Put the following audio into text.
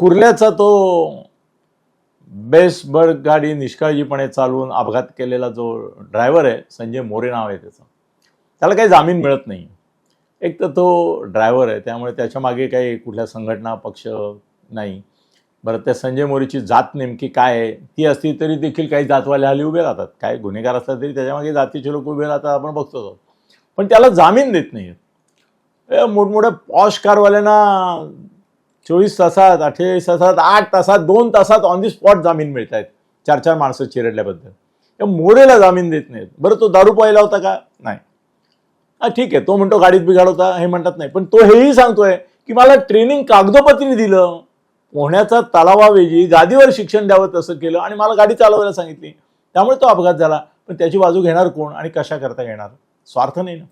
कुर्ल्याचा तो best bird गाडी निष्काळजीपणे चालवून अपघात केलेला जो ड्रायव्हर आहे संजय मोरे नाव आहे त्याचं. त्याला काही जामीन मिळत नाही. एक तर तो ड्रायव्हर आहे त्यामुळे त्याच्यामागे काही कुठल्या संघटना पक्ष नाही. बरं त्या संजय मोरेची जात नेमकी काय आहे? ती असती तरी देखील काही जातवाले हल्ली उभे राहतात. काय गुन्हेगार असला तरी त्याच्यामागे जातीचे लोक उभे राहतात आपण बघतो पण त्याला जामीन देत नाहीत. मोठमोठ्या पॉश कारवाल्यांना चोवीस तासात अठ्ठेचाळीस तासात आठ तासात दोन तासात ऑन दी स्पॉट जामीन मिळत आहेत चार चार माणसं चिरडल्याबद्दल. मोरेला जामीन देत नाहीत. बरं तो दारू पाहिला होता का? नाही. हा ठीक आहे. तो म्हणतो गाडीत बिघाड होता. हे म्हणतात नाही. पण तो हेही सांगतोय की मला ट्रेनिंग कागदोपत्री दिलं. पोहण्याचा तलावावेजी गादीवर शिक्षण द्यावं तसं केलं आणि मला गाडी चालवायला सांगितली. त्यामुळे तो अपघात झाला. पण त्याची बाजू घेणार कोण आणि कशा करता घेणार स्वार्थ नाही ना.